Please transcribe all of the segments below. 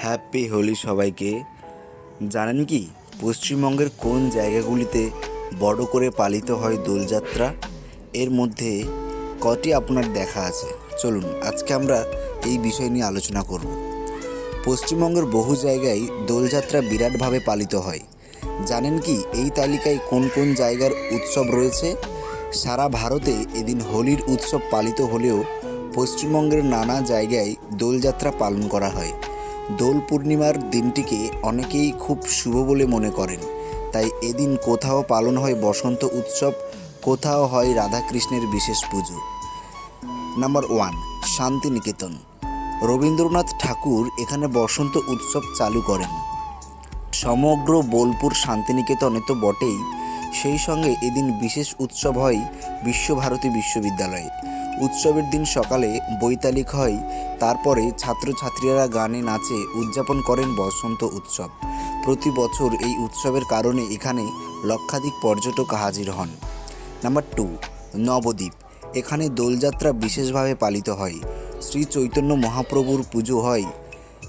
Happy Holi সবাইকে। জানেন কি, পশ্চিমবঙ্গের কোন জায়গাগুলিতে বড় করে পালিত হয় দোলযাত্রা? এর মধ্যে কটি আপনার দেখা আছে। চলুন, আজকে আমরা এই বিষয় নিয়ে আলোচনা করব। পশ্চিমবঙ্গের বহু জায়গায় দোলযাত্রা বিরাটভাবে পালিত হয়। জানেন কি, এই তালিকায় কোন কোন জায়গার উৎসব রয়েছে? সারা ভারতে এদিন হোলির উৎসব পালিত হলেও পশ্চিমবঙ্গের নানা জায়গায় দোলযাত্রা পালন করা হয়। দোল পূর্ণিমার দিনটিকে অনেকেই খুব শুভ বলে মনে করেন। তাই এদিন কোথাও পালন হয় বসন্ত উৎসব, কোথাও হয় রাধাকৃষ্ণের বিশেষ পুজো। Number one, Santiniketan. Rabindranath Thakur এখানে বসন্ত উৎসব চালু করেন। সমগ্র বোলপুর শান্তিনিকেতনে তো বটেই সেই সঙ্গে এদিন বিশেষ উৎসব হয় বিশ্বভারতী বিশ্ববিদ্যালয়ে। উৎসবের দিন সকালে বৈতালিক হয়, তারপরে ছাত্রছাত্রীরা গানে নাচে উদযাপন করেন বসন্ত উৎসব। প্রতি বছর এই উৎসবের কারণে এখানে লক্ষাধিক পর্যটক হাজির হন। Number two, Nabadwip. এখানে দোলযাত্রা বিশেষভাবে পালিত হয়। শ্রী চৈতন্য মহাপ্রভুর পুজো হয়,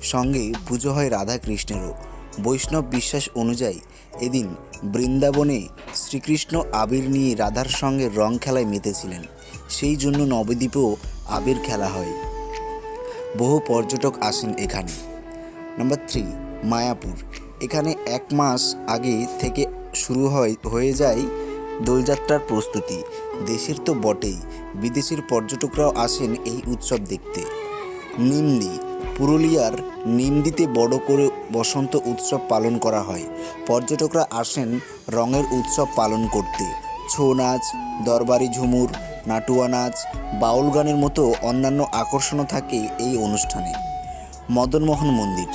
সঙ্গে পুজো হয় রাধাকৃষ্ণেরও। বৈষ্ণব বিশ্বাস অনুযায়ী এদিন বৃন্দাবনে শ্রীকৃষ্ণ আবির নিয়ে রাধার সঙ্গে রং খেলায় মেতেছিলেন। সেই জন্য নবদ্বীপেও আবির খেলা হয়। বহু পর্যটক আসেন এখানে। Number three, Mayapur. এখানে এক মাস আগে থেকে শুরু হয়, হয়ে যায় দোলযাত্রার প্রস্তুতি। দেশের তো বটেই। বিদেশের পর্যটকরাও আসেন এই উৎসব দেখতে। নিমদি পুরুলিয়ার নিমদিতে বড় করে বসন্ত উৎসব পালন করা হয়। পর্যটকরা আসেন রঙের উৎসব পালন করতে। ছৌ নাচ, দরবারি ঝুমুর, নাটুয়া নাচ, বাউল গানের মতো অন্যান্য আকর্ষণও থাকে এই অনুষ্ঠানে। মদনমোহন মন্দির।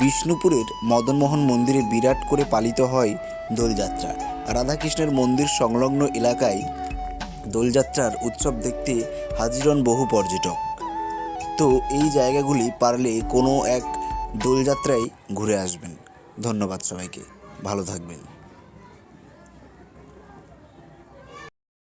বিষ্ণুপুরের মদনমোহন মন্দিরে বিরাট করে পালিত হয় দোলযাত্রা। রাধাকৃষ্ণের মন্দির সংলগ্ন এলাকায় দোলযাত্রার উৎসব দেখতে হাজির হন বহু পর্যটক। তো এই জায়গাগুলি পারলে কোনো এক দোলযাত্রায় ঘুরে আসবেন। ধন্যবাদ সবাইকে। ভালো থাকবেন।